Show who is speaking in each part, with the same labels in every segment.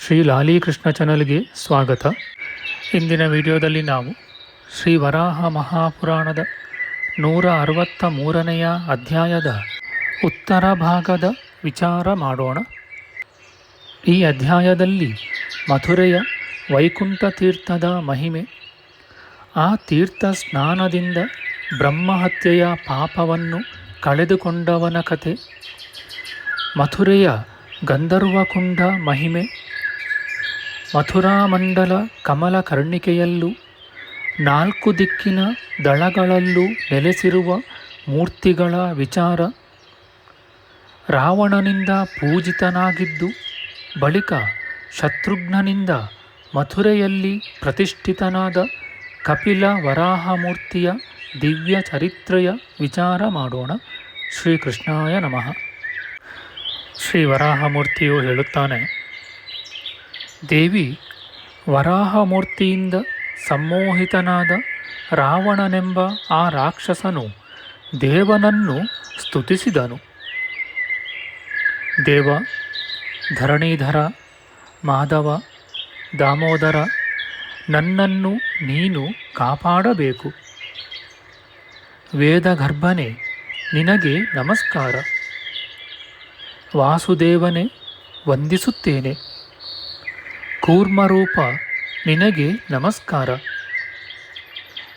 Speaker 1: ಶ್ರೀ ಲಾಲೀಕೃಷ್ಣ ಚಾನಲ್ಗೆ ಸ್ವಾಗತ. ಇಂದಿನ ವಿಡಿಯೋದಲ್ಲಿ ನಾವು ಶ್ರೀ ವರಾಹ ಮಹಾಪುರಾಣದ ನೂರ ಅರವತ್ತ ಮೂರನೆಯ ಅಧ್ಯಾಯದ ಉತ್ತರ ಭಾಗದ ವಿಚಾರ ಮಾಡೋಣ. ಈ ಅಧ್ಯಾಯದಲ್ಲಿ ಮಥುರೆಯ ವೈಕುಂಠ ತೀರ್ಥದ ಮಹಿಮೆ, ಆ ತೀರ್ಥ ಸ್ನಾನದಿಂದ ಬ್ರಹ್ಮಹತ್ಯೆಯ ಪಾಪವನ್ನು ಕಳೆದುಕೊಂಡವನ ಕತೆ ಮಥುರೆಯ ಗಂಧರ್ವಕುಂಡ ಮಹಿಮೆ ಮಥುರಾಮಂಡಲ ಕಮಲ ಕರ್ಣಿಕೆಯಲ್ಲೂ ನಾಲ್ಕು ದಿಕ್ಕಿನ ದಳಗಳಲ್ಲೂ ನೆಲೆಸಿರುವ ಮೂರ್ತಿಗಳ ವಿಚಾರ ರಾವಣನಿಂದ ಪೂಜಿತನಾಗಿದ್ದು, ಬಳಿಕ ಶತ್ರುಘ್ನನಿಂದ ಮಥುರೆಯಲ್ಲಿ ಪ್ರತಿಷ್ಠಿತನಾದ ಕಪಿಲ ವರಾಹಮೂರ್ತಿಯ ದಿವ್ಯ ಚರಿತ್ರೆಯ ವಿಚಾರ ಮಾಡೋಣ. ಶ್ರೀಕೃಷ್ಣಾಯ ನಮಃ. ಶ್ರೀ ವರಾಹಮೂರ್ತಿಯು ಹೇಳುತ್ತಾನೆ ದೇವಿ ವರಾಹಮೂರ್ತಿಯಿಂದ ಸಮ್ಮೋಹಿತನಾದ ರಾವಣನೆಂಬ ಆ ರಾಕ್ಷಸನು ದೇವನನ್ನು ಸ್ತುತಿಸಿದನು. ದೇವ, ಧರಣೀಧರ, ಮಾಧವ, ದಾಮೋದರ, ನನ್ನನ್ನು ನೀನು ಕಾಪಾಡಬೇಕು. ವೇದಗರ್ಭನೆ, ನಿನಗೆ ನಮಸ್ಕಾರ. ವಾಸುದೇವನೇ, ವಂದಿಸುತ್ತೇನೆ. ಕೂರ್ಮರೂಪ, ನಿನಗೆ ನಮಸ್ಕಾರ.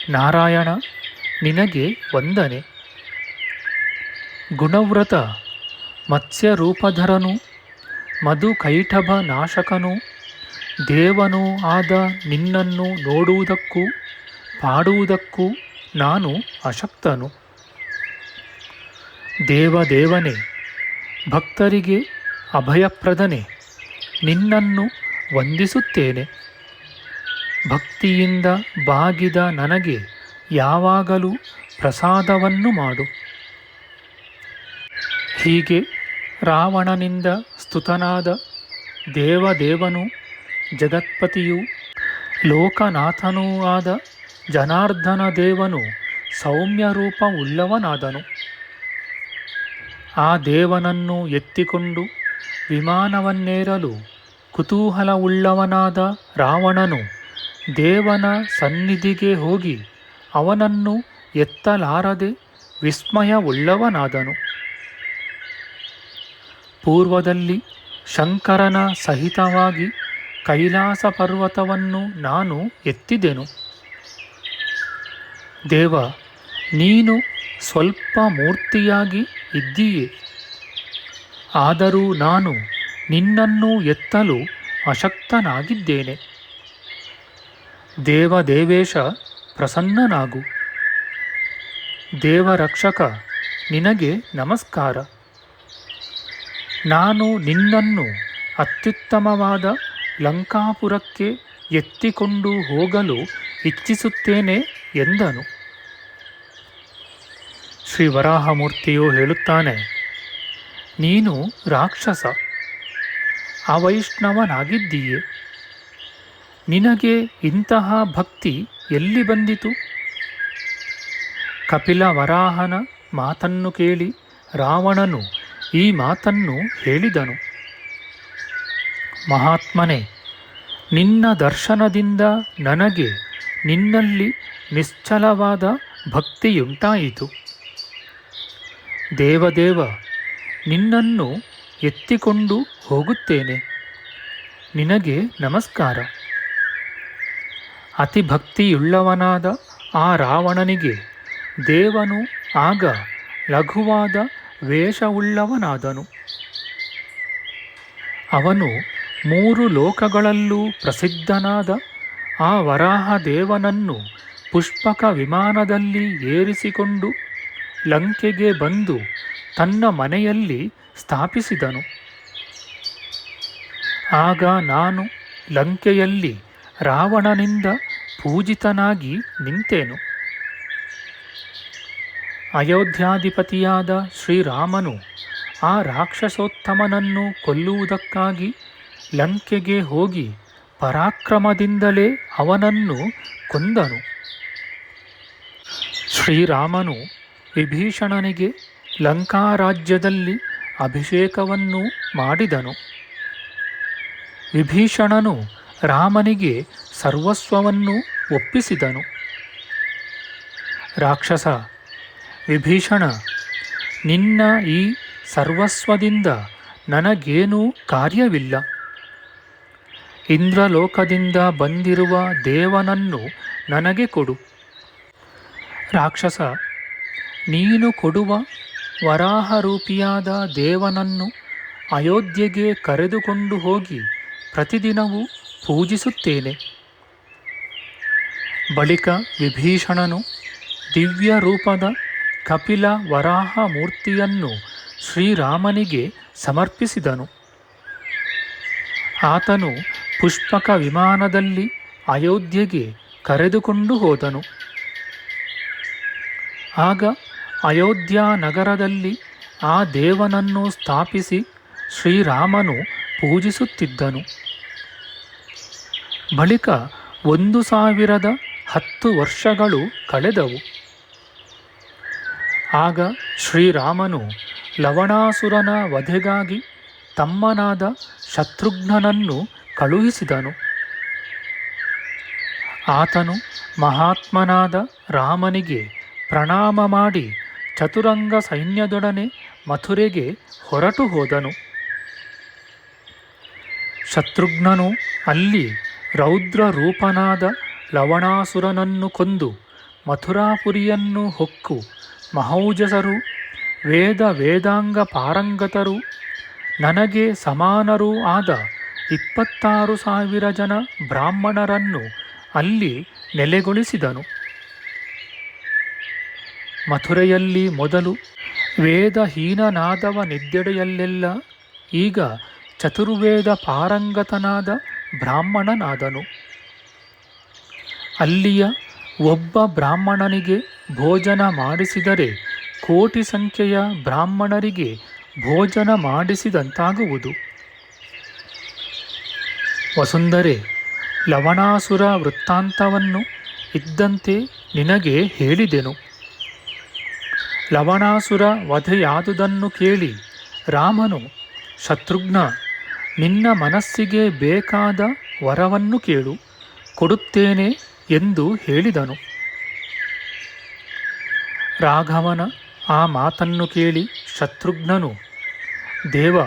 Speaker 1: ನಾರಾಯಣ, ನಿನಗೆ ವಂದನೆ. ಗುಣವ್ರತ, ಮತ್ಸ್ಯರೂಪಧರನು ಮಧು ಕೈಠಭ ನಾಶಕನು, ದೇವನೂ ಆದ ನಿನ್ನನ್ನು ನೋಡುವುದಕ್ಕೂ, ಪಾಡುವುದಕ್ಕೂ ನಾನು ಅಶಕ್ತನು. ದೇವದೇವನೇ, ಭಕ್ತರಿಗೆ ಅಭಯಪ್ರದನೆ, ನಿನ್ನನ್ನು ವಂದಿಸುತ್ತೇನೆ. ಭಕ್ತಿಯಿಂದ ಬಾಗಿದ ನನಗೆ ಯಾವಾಗಲೂ ಪ್ರಸಾದವನ್ನು ಮಾಡು. ಹೀಗೆ ರಾವಣನಿಂದ ಸ್ತುತನಾದ ದೇವದೇವನು, ಜಗತ್ಪತಿಯು, ಲೋಕನಾಥನೂ ಆದ ಜನಾರ್ದನ ದೇವನು ಸೌಮ್ಯ ರೂಪ ಉಳ್ಳವನಾದನು. ಆ ದೇವನನ್ನು ಎತ್ತಿಕೊಂಡು ವಿಮಾನವನ್ನೇರಲು ಕುತೂಹಲವುಳ್ಳವನಾದ ರಾವಣನು ದೇವನ ಸನ್ನಿಧಿಗೆ ಹೋಗಿ ಅವನನ್ನು ಎತ್ತಲಾರದೆ ವಿಸ್ಮಯವುಳ್ಳವನಾದನು. ಪೂರ್ವದಲ್ಲಿ ಶಂಕರನ ಸಹಿತವಾಗಿ ಕೈಲಾಸ ಪರ್ವತವನ್ನು ನಾನು ಎತ್ತಿದೆನು. ದೇವ, ನೀನು ಸ್ವಲ್ಪ ಮೂರ್ತಿಯಾಗಿ ಇದ್ದೀಯೆ. ಆದರೂ ನಾನು ನಿನ್ನನ್ನು ಎತ್ತಲು ಅಶಕ್ತನಾಗಿದ್ದೇನೆ. ದೇವದೇವೇಶ, ಪ್ರಸನ್ನನಾಗು. ದೇವರಕ್ಷಕ, ನಿನಗೆ ನಮಸ್ಕಾರ. ನಾನು ನಿನ್ನನ್ನು ಅತ್ಯುತ್ತಮವಾದ ಲಂಕಾಪುರಕ್ಕೆ ಎತ್ತಿಕೊಂಡು ಹೋಗಲು ಇಚ್ಛಿಸುತ್ತೇನೆ ಎಂದನು. ಶ್ರೀ ವರಾಹಮೂರ್ತಿಯು ಹೇಳುತ್ತಾನೆ, ನೀನು ರಾಕ್ಷಸ. ಅವೈಷ್ಣವನಾಗಿದ್ದೀಯೆ. ನಿನಗೆ ಇಂತಹ ಭಕ್ತಿ ಎಲ್ಲಿ ಬಂದಿತು? ಕಪಿಲ ವರಾಹನ ಮಾತನ್ನು ಕೇಳಿ ರಾವಣನು ಈ ಮಾತನ್ನು ಹೇಳಿದನು. ಮಹಾತ್ಮನೇ, ನಿನ್ನ ದರ್ಶನದಿಂದ ನನಗೆ ನಿನ್ನಲ್ಲಿ ನಿಶ್ಚಲವಾದ ಭಕ್ತಿಯುಂಟಾಯಿತು. ದೇವದೇವ, ನಿನ್ನನ್ನು ಎತ್ತಿಕೊಂಡು ಹೋಗುತ್ತೇನೆ. ನಿನಗೆ ನಮಸ್ಕಾರ. ಅತಿ ಭಕ್ತಿಯುಳ್ಳವನಾದ ಆ ರಾವಣನಿಗೆ ದೇವನು ಆಗ ಲಘುವಾದ ವೇಷವುಳ್ಳವನಾದನು. ಅವನು ಮೂರು ಲೋಕಗಳಲ್ಲೂ ಪ್ರಸಿದ್ಧನಾದ ಆ ವರಾಹ ದೇವನನ್ನು ಪುಷ್ಪಕ ವಿಮಾನದಲ್ಲಿ ಏರಿಸಿಕೊಂಡು ಲಂಕೆಗೆ ಬಂದು ತನ್ನ ಮನೆಯಲ್ಲಿ ಸ್ಥಾಪಿಸಿದನು. ಆಗ ನಾನು ಲಂಕೆಯಲ್ಲಿ ರಾವಣನಿಂದ ಪೂಜಿತನಾಗಿ ನಿಂತೇನು. ಅಯೋಧ್ಯಾಧಿಪತಿಯಾದ ಶ್ರೀರಾಮನು ಆ ರಾಕ್ಷಸೋತ್ತಮನನ್ನು ಕೊಲ್ಲುವುದಕ್ಕಾಗಿ ಲಂಕೆಗೆ ಹೋಗಿ ಪರಾಕ್ರಮದಿಂದಲೇ ಅವನನ್ನು ಕೊಂದನು. ಶ್ರೀರಾಮನು ವಿಭೀಷಣನಿಗೆ ಲಂಕಾರಾಜ್ಯದಲ್ಲಿ ಅಭಿಷೇಕವನ್ನು ಮಾಡಿದನು. ವಿಭೀಷಣನು ರಾಮನಿಗೆ ಸರ್ವಸ್ವವನ್ನು ಒಪ್ಪಿಸಿದನು. ರಾಕ್ಷಸ, ವಿಭೀಷಣ, ನಿನ್ನ ಈ ಸರ್ವಸ್ವದಿಂದ ನನಗೇನೂ ಕಾರ್ಯವಿಲ್ಲ. ಇಂದ್ರಲೋಕದಿಂದ ಬಂದಿರುವ ದೇವನನ್ನು ನನಗೆ ಕೊಡು. ರಾಕ್ಷಸ, ನೀನು ಕೊಡುವ ವರಾಹರೂಪಿಯಾದ ದೇವನನ್ನು ಅಯೋಧ್ಯೆಗೆ ಕರೆದುಕೊಂಡು ಹೋಗಿ ಪ್ರತಿದಿನವೂ ಪೂಜಿಸುತ್ತೇನೆ. ಬಳಿಕ ವಿಭೀಷಣನು ದಿವ್ಯ ರೂಪದ ಕಪಿಲ ವರಾಹ ಮೂರ್ತಿಯನ್ನು ಶ್ರೀರಾಮನಿಗೆ ಸಮರ್ಪಿಸಿದನು. ಆತನು ಪುಷ್ಪಕ ವಿಮಾನದಲ್ಲಿ ಅಯೋಧ್ಯೆಗೆ ಕರೆದುಕೊಂಡು ಹೋದನು. ಆಗ ಅಯೋಧ್ಯ ನಗರದಲ್ಲಿ ಆ ದೇವನನ್ನು ಸ್ಥಾಪಿಸಿ ಶ್ರೀರಾಮನು ಪೂಜಿಸುತ್ತಿದ್ದನು. ಬಳಿಕ ಒಂದು ಸಾವಿರದ ಹತ್ತು ವರ್ಷಗಳು ಕಳೆದವು. ಆಗ ಶ್ರೀರಾಮನು ಲವಣಾಸುರನ ವಧೆಗಾಗಿ ತಮ್ಮನಾದ ಶತ್ರುಘ್ನನನ್ನು ಕಳುಹಿಸಿದನು. ಆತನು ಮಹಾತ್ಮನಾದ ರಾಮನಿಗೆ ಪ್ರಣಾಮ ಮಾಡಿ ಚತುರಂಗ ಸೈನ್ಯದೊಡನೆ ಮಥುರೆಗೆ ಹೊರಟು ಹೋದನು. ಶತ್ರುಘ್ನನು ಅಲ್ಲಿ ರೌದ್ರ ರೂಪನಾದ ಲವಣಾಸುರನನ್ನು ಕೊಂದು ಮಥುರಾಪುರಿಯನ್ನು ಹೊಕ್ಕು. ಮಹೌಜಸರು, ವೇದ ವೇದಾಂಗ ಪಾರಂಗತರು, ನನಗೆ ಸಮಾನರೂ ಆದ ಇಪ್ಪತ್ತಾರು ಸಾವಿರ ಜನ ಬ್ರಾಹ್ಮಣರನ್ನು ಅಲ್ಲಿ ನೆಲೆಗೊಳಿಸಿದನು. ಮಥುರೆಯಲ್ಲಿ ಮೊದಲು ವೇದಹೀನನಾದವ ನಿದ್ದೆಡೆಯಲ್ಲೆಲ್ಲ ಈಗ ಚತುರ್ವೇದ ಪಾರಂಗತನಾದ ಬ್ರಾಹ್ಮಣನಾದನು. ಅಲ್ಲಿಯ ಒಬ್ಬ ಬ್ರಾಹ್ಮಣನಿಗೆ ಭೋಜನ ಮಾಡಿಸಿದರೆ ಕೋಟಿ ಸಂಖ್ಯೆಯ ಬ್ರಾಹ್ಮಣರಿಗೆ ಭೋಜನ ಮಾಡಿಸಿದಂತಾಗುವುದು. ವಸುಂಧರೆ, ಲವಣಾಸುರ ವೃತ್ತಾಂತವನ್ನು ಇದ್ದಂತೆ ನಿನಗೆ ಹೇಳಿದೆನು. ಲವಣಾಸುರ ವಧೆಯಾದುದನ್ನು ಕೇಳಿ ರಾಮನು, ಶತ್ರುಘ್ನ, ನಿನ್ನ ಮನಸ್ಸಿಗೆ ಬೇಕಾದ ವರವನ್ನು ಕೇಳು, ಕೊಡುತ್ತೇನೆ ಎಂದು ಹೇಳಿದನು. ರಾಘವನ ಆ ಮಾತನ್ನು ಕೇಳಿ ಶತ್ರುಘ್ನನು, ದೇವ,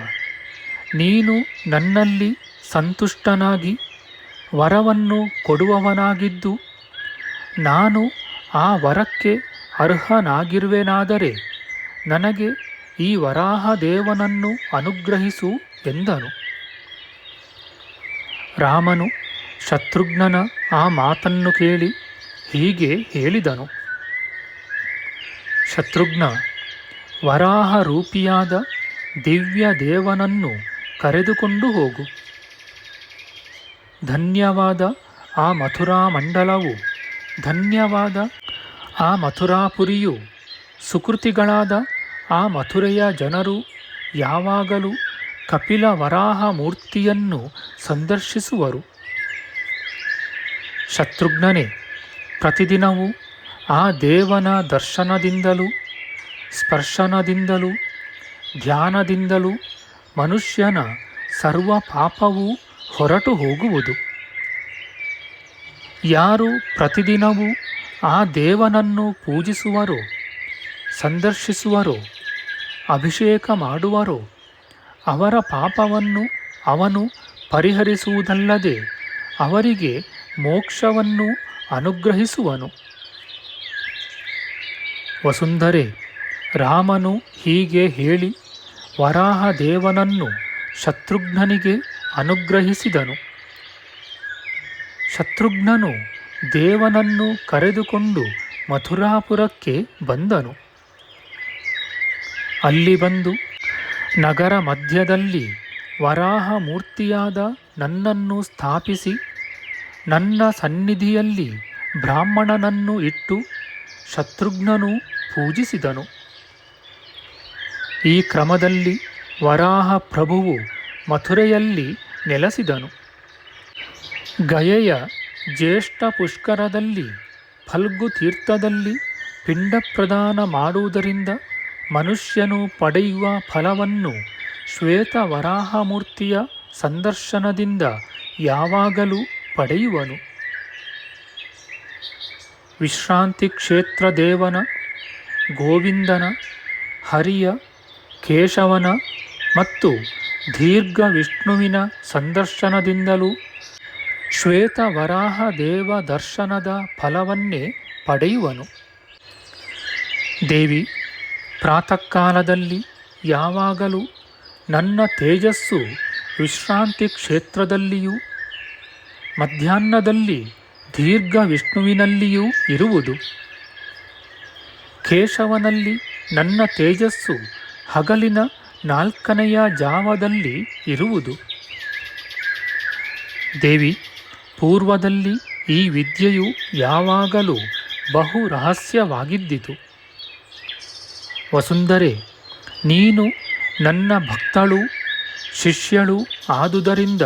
Speaker 1: ನೀನು ನನ್ನಲ್ಲಿ ಸಂತುಷ್ಟನಾಗಿ ವರವನ್ನು ಕೊಡುವವನಾಗಿದ್ದು, ನಾನು ಆ ವರಕ್ಕೆ ಅರ್ಹನಾಗಿರುವೆನಾದರೆ ನನಗೆ ಈ ವರಾಹ ದೇವನನ್ನು ಅನುಗ್ರಹಿಸು ಎಂದನು. ರಾಮನು ಶತ್ರುಘ್ನನ ಆ ಮಾತನ್ನು ಕೇಳಿ ಹೀಗೆ ಹೇಳಿದನು. ಶತ್ರುಘ್ನ, ವರಾಹ ರೂಪಿಯಾದ ದಿವ್ಯ ದೇವನನ್ನು ಕರೆದುಕೊಂಡು ಹೋಗು. ಧನ್ಯವಾದ ಆ ಮಥುರಾ ಮಂಡಲವು ಧನ್ಯವಾದ ಆ ಮಥುರಾಪುರಿಯು ಸುಕೃತಿಗಳಾದ ಆ ಮಥುರೆಯ ಜನರು ಯಾವಾಗಲೂ ಕಪಿಲ ವರಾಹ ಮೂರ್ತಿಯನ್ನು ಸಂದರ್ಶಿಸುವರು. ಶತ್ರುಘ್ನನೇ, ಪ್ರತಿದಿನವೂ ಆ ದೇವನ ದರ್ಶನದಿಂದಲೂ, ಸ್ಪರ್ಶನದಿಂದಲೂ, ಧ್ಯಾನದಿಂದಲೂ ಮನುಷ್ಯನ ಸರ್ವ ಪಾಪವೂ ಹೊರಟು ಹೋಗುವುದು. ಯಾರು ಪ್ರತಿದಿನವೂ ಆ ದೇವನನ್ನು ಪೂಜಿಸುವರು, ಸಂದರ್ಶಿಸುವರು, ಅಭಿಷೇಕ ಮಾಡುವರು, ಅವರ ಪಾಪವನ್ನು ಅವನು ಪರಿಹರಿಸುವುದಲ್ಲದೆ ಅವರಿಗೆ ಮೋಕ್ಷವನ್ನು ಅನುಗ್ರಹಿಸುವನು. ವಸುಂಧರೆ, ರಾಮನು ಹೀಗೆ ಹೇಳಿ ವರಾಹ ದೇವನನ್ನು ಶತ್ರುಘ್ನನಿಗೆ ಅನುಗ್ರಹಿಸಿದನು. ಶತ್ರುಘ್ನನು ದೇವನನ್ನು ಕರೆದುಕೊಂಡು ಮಥುರಾಪುರಕ್ಕೆ ಬಂದನು. ಅಲ್ಲಿ ಬಂದು ನಗರ ಮಧ್ಯದಲ್ಲಿ ವರಾಹ ಮೂರ್ತಿಯಾದ ನನ್ನನ್ನು ಸ್ಥಾಪಿಸಿ ನನ್ನ ಸನ್ನಿಧಿಯಲ್ಲಿ ಬ್ರಾಹ್ಮಣನನ್ನು ಇಟ್ಟು ಶತ್ರುಘ್ನನು ಪೂಜಿಸಿದನು. ಈ ಕ್ರಮದಲ್ಲಿ ವರಾಹ ಪ್ರಭುವು ಮಥುರೆಯಲ್ಲಿ ನೆಲೆಸಿದನು. ಗಯೆಯ ಜ್ಯೇಷ್ಠ ಪುಷ್ಕರದಲ್ಲಿ, ಫಲ್ಗು ತೀರ್ಥದಲ್ಲಿ ಪಿಂಡ ಪ್ರದಾನ ಮಾಡುವುದರಿಂದ ಮನುಷ್ಯನು ಪಡೆಯುವ ಫಲವನ್ನು ಶ್ವೇತ ವರಾಹಮೂರ್ತಿಯ ಸಂದರ್ಶನದಿಂದ ಯಾವಾಗಲೂ ಪಡೆಯುವನು. ವಿಶ್ರಾಂತಿ ಕ್ಷೇತ್ರ ದೇವನ, ಗೋವಿಂದನ, ಹರಿಯ, ಕೇಶವನ ಮತ್ತು ದೀರ್ಘ ವಿಷ್ಣುವಿನ ಸಂದರ್ಶನದಿಂದಲೂ ಶ್ವೇತ ವರಾಹ ದೇವ ದರ್ಶನದ ಫಲವನ್ನೇ ಪಡೆಯುವನು. ದೇವಿ, ಪ್ರಾತಃಕಾಲದಲ್ಲಿ ಯಾವಾಗಲೂ ನನ್ನ ತೇಜಸ್ಸು ವಿಶ್ರಾಂತಿ ಕ್ಷೇತ್ರದಲ್ಲಿಯೂ, ಮಧ್ಯಾಹ್ನದಲ್ಲಿ ದೀರ್ಘ ವಿಷ್ಣುವಿನಲ್ಲಿಯೂ ಇರುವುದು. ಕೇಶವನಲ್ಲಿ ನನ್ನ ತೇಜಸ್ಸು ಹಗಲಿನ ನಾಲ್ಕನೆಯ ಜಾವದಲ್ಲಿ ಇರುವುದು. ದೇವಿ ಪೂರ್ವದಲ್ಲಿ ಈ ವಿದ್ಯೆಯು ಯಾವಾಗಲೂ ಬಹು ರಹಸ್ಯವಾಗಿದ್ದಿತು. ವಸುಂಧರೆ, ನೀನು ನನ್ನ ಭಕ್ತಳು, ಶಿಷ್ಯಳು ಆದುದರಿಂದ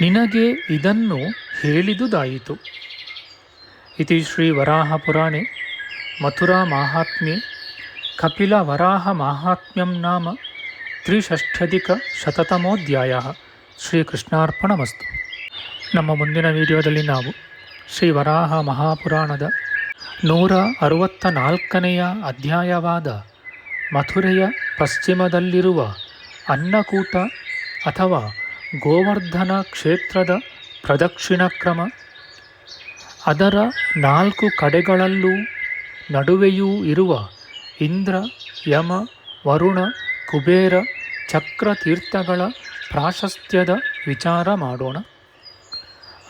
Speaker 1: ನಿನಗೆ ಇದನ್ನು ಹೇಳಿದುದಾಯಿತು. ಇತಿ ಶ್ರೀ ವರಾಹಪುರಾಣೆ, ಮಥುರಾ ಮಾಹಾತ್ಮ್ಯೆ, ಕಪಿಲ ವರಾಹ ಮಾಹಾತ್ಮ್ಯಂ ನಾಮ ತ್ರಿಷಷ್ಠ್ಯಧಿಕ ಶತತಮೋಧ್ಯಾಯ. ಶ್ರೀಕೃಷ್ಣಾರ್ಪಣಮಸ್ತು. ನಮ್ಮ ಮುಂದಿನ ವಿಡಿಯೋದಲ್ಲಿ ನಾವು ಶ್ರೀ ವರಾಹ ಮಹಾಪುರಾಣದ ನೂರ ಅರುವತ್ತ ನಾಲ್ಕನೆಯ ಅಧ್ಯಾಯವಾದ ಮಥುರೆಯ ಪಶ್ಚಿಮದಲ್ಲಿರುವ ಅನ್ನಕೂಟ ಅಥವಾ ಗೋವರ್ಧನ ಕ್ಷೇತ್ರದ ಪ್ರದಕ್ಷಿಣ ಕ್ರಮ. ಅದರ ನಾಲ್ಕು ಕಡೆಗಳಲ್ಲೂ ನಡುವೆಯೂ ಇರುವ ಇಂದ್ರ, ಯಮ, ವರುಣ, ಕುಬೇರ, ಚಕ್ರತೀರ್ಥಗಳ ಪ್ರಾಶಸ್ತ್ಯದ ವಿಚಾರ ಮಾಡೋಣ.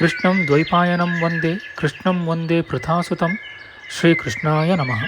Speaker 1: कृष्णं द्वैपायनं वन्दे कृष्णं वन्दे पृथासुतं श्रीकृष्णाय नमः।